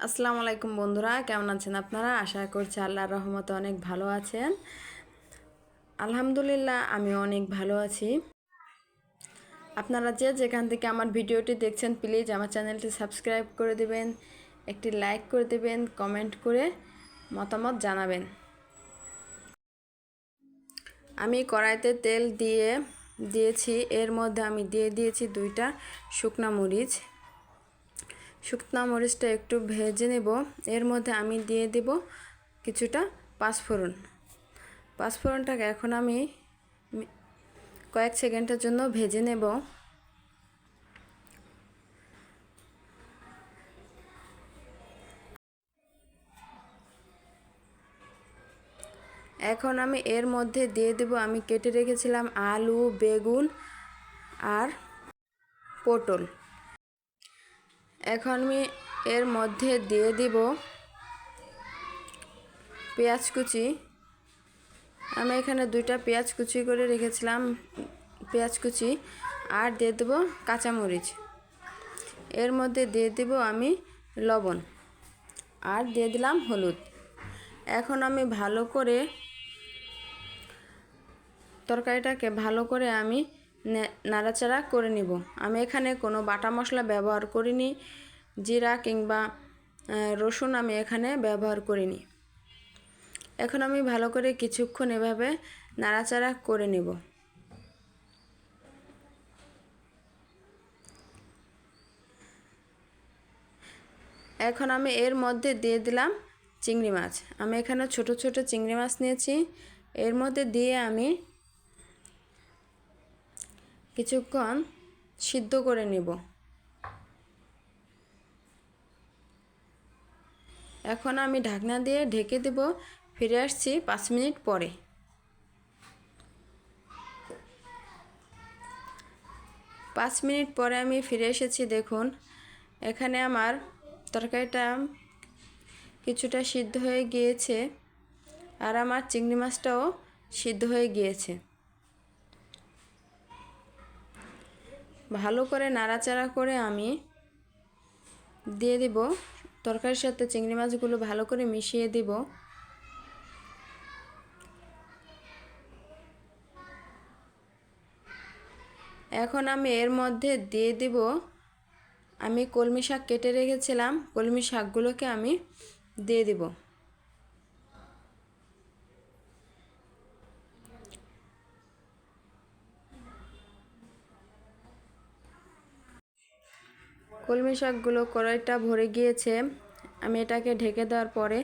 আসসালামু আলাইকুম বন্ধুরা, কেমন আছেন আপনারা? আশা করছি আল্লাহর রহমতে অনেক ভালো আছেন। আলহামদুলিল্লাহ আমি অনেক ভালো আছি। আপনারা যে যেখান থেকে আমার ভিডিওটি দেখছেন, প্লিজ আমার চ্যানেলটি সাবস্ক্রাইব করে দিবেন, একটি লাইক করে দিবেন, কমেন্ট করে মতামত জানাবেন। আমি কড়াইতে তেল দিয়ে দিয়েছি, এর মধ্যে আমি দিয়ে দিয়েছি দুইটা শুকনা মরিচ। শুকনা মরিচটা একটু ভেজে নেব। এর মধ্যে আমি দিয়ে দেব কিছুটা পাঁচফোড়ন। পাঁচফোড়নটাকে এখন আমি কয়েক সেকেন্ডের জন্য ভেজে নেব। এখন আমি এর মধ্যে দিয়ে দেব, আমি কেটে রেখেছিলাম আলু, বেগুন আর পটল। এখন আমি এর মধ্যে দিয়ে দিব পেঁয়াজ কুচি। আমি এখানে দুইটা পেঁয়াজ কুচি করে রেখেছিলাম, পেঁয়াজ কুচি, আর দিয়ে দেবো কাঁচামরিচ। এর মধ্যে দিয়ে দেব আমি লবণ, আর দিয়ে দিলাম হলুদ। এখন আমি ভালো করে তরকারিটাকে ভালো করে আমি নাড়াচাড়া করে নিব। আমি এখানে কোনো বাটা মশলা ব্যবহার করিনি, জিরা কিংবা রসুন আমি এখানে ব্যবহার করিনি। এখন আমি ভালো করে কিছুক্ষণ এভাবে নাড়াচাড়া করে নেব। এখন আমি এর মধ্যে দিয়ে দিলাম চিংড়ি মাছ। আমি এখানে ছোট ছোট চিংড়ি মাছ নিয়েছি। এর মধ্যে দিয়ে আমি কিছুক্ষণ সিদ্ধ করে নেব। এখন আমি ঢাকনা দিয়ে ঢেকে দেব, ফিরে আসছি পাঁচ মিনিট পরে। পাঁচ মিনিট পরে আমি ফিরে এসেছি, দেখুন, এখানে আমার তরকারিটা কিছুটা সিদ্ধ হয়ে গিয়েছে আর আমার চিংড়ি মাছটাও সিদ্ধ হয়ে গিয়েছে। ভালো করে নাড়াচাড়া করে আমি দিয়ে দিব তরকারির সাথে চিংড়ি মাছগুলো ভালো করে মিশিয়ে দিব। এখন আমি এর মধ্যে দিয়ে দিব, আমি কলমি শাক কেটে রেখেছিলাম, কলমি শাকগুলোকে আমি দিয়ে দিব। কলমি শাকগুলো কড়াইটা ভরে গিয়েছে। আমি এটাকে ঢেকে দেওয়ার পরে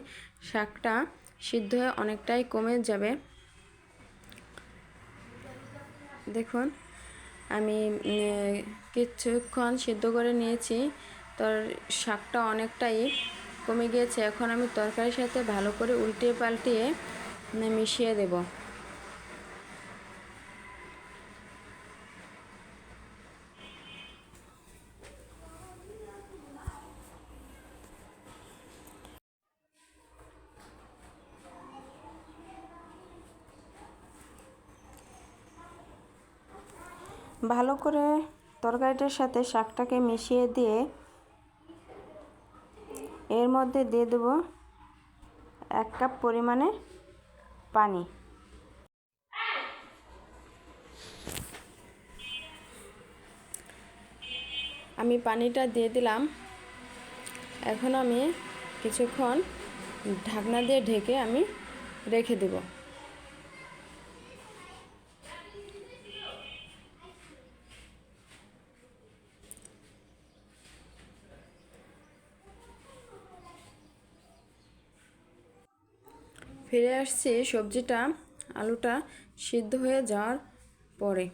শাকটা সিদ্ধ হয়ে অনেকটাই কমে যাবে। দেখুন, আমি কিছুক্ষণ সিদ্ধ করে নিয়েছি। তোর শাকটা অনেকটাই কমে গিয়েছে। এখন আমি তরকারির সাথে ভালো করে উল্টিয়ে পাল্টিয়ে মিশিয়ে দেবো। ভালো করে তরকারিটার সাথে শাকটাকে মিশিয়ে দিয়ে এর মধ্যে দিয়ে দেব এক কাপ পরিমাণে পানি। আমি পানিটা দিয়ে দিলাম। এখন আমি কিছুক্ষণ ঢাকনা দিয়ে ঢেকে আমি রেখে দেবো। ফিরে আসছি সবজিটা, আলুটা সিদ্ধ হয়ে যাওয়ার পরে।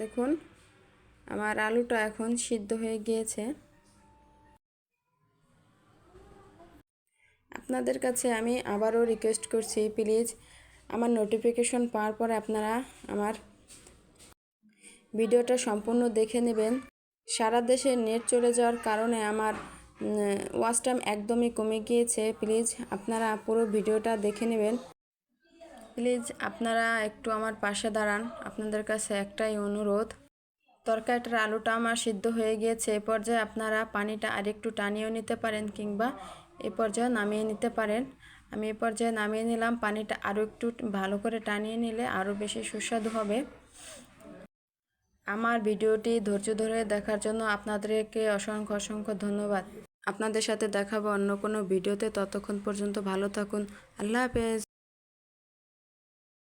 দেখুন, আমার আলুটা এখন সিদ্ধ হয়ে গিয়েছে। আপনাদের কাছে আমি আবারও রিকোয়েস্ট করছি প্লিজ আমার নোটিফিকেশন পাওয়ার পরে আপনারা আমার ভিডিওটা সম্পূর্ণ দেখে নেবেন। সারা দেশে নেট চলে যাওয়ার কারণে আমার ওয়াচ টাইম একদমই কমে গিয়েছে। প্লিজ আপনারা পুরো ভিডিওটা দেখে নেবেন। প্লিজ আপনারা একটু আমার পাশে দাঁড়ান। আপনাদের কাছে একটাই অনুরোধ, তরকারিটার আলুটা আমার সিদ্ধ হয়ে গিয়েছে। এ পর্যায়ে আপনারা পানিটা আরেকটু টানিয়েও নিতে পারেন কিংবা এ পর্যায়ে নামিয়ে নিতে পারেন। আমি এ পর্যায়ে নামিয়ে নিলাম। পানিটা আরও একটু ভালো করে টানিয়ে নিলে আরও বেশি সুস্বাদু হবে। আমার ভিডিওটি ধৈর্য ধরে দেখার জন্য আপনাদেরকে অসংখ্য অসংখ্য ধন্যবাদ। আপনাদের সাথে দেখাবো অন্য কোনো ভিডিওতে। ততক্ষণ পর্যন্ত ভালো থাকুন। আল্লাহ হাফেজ।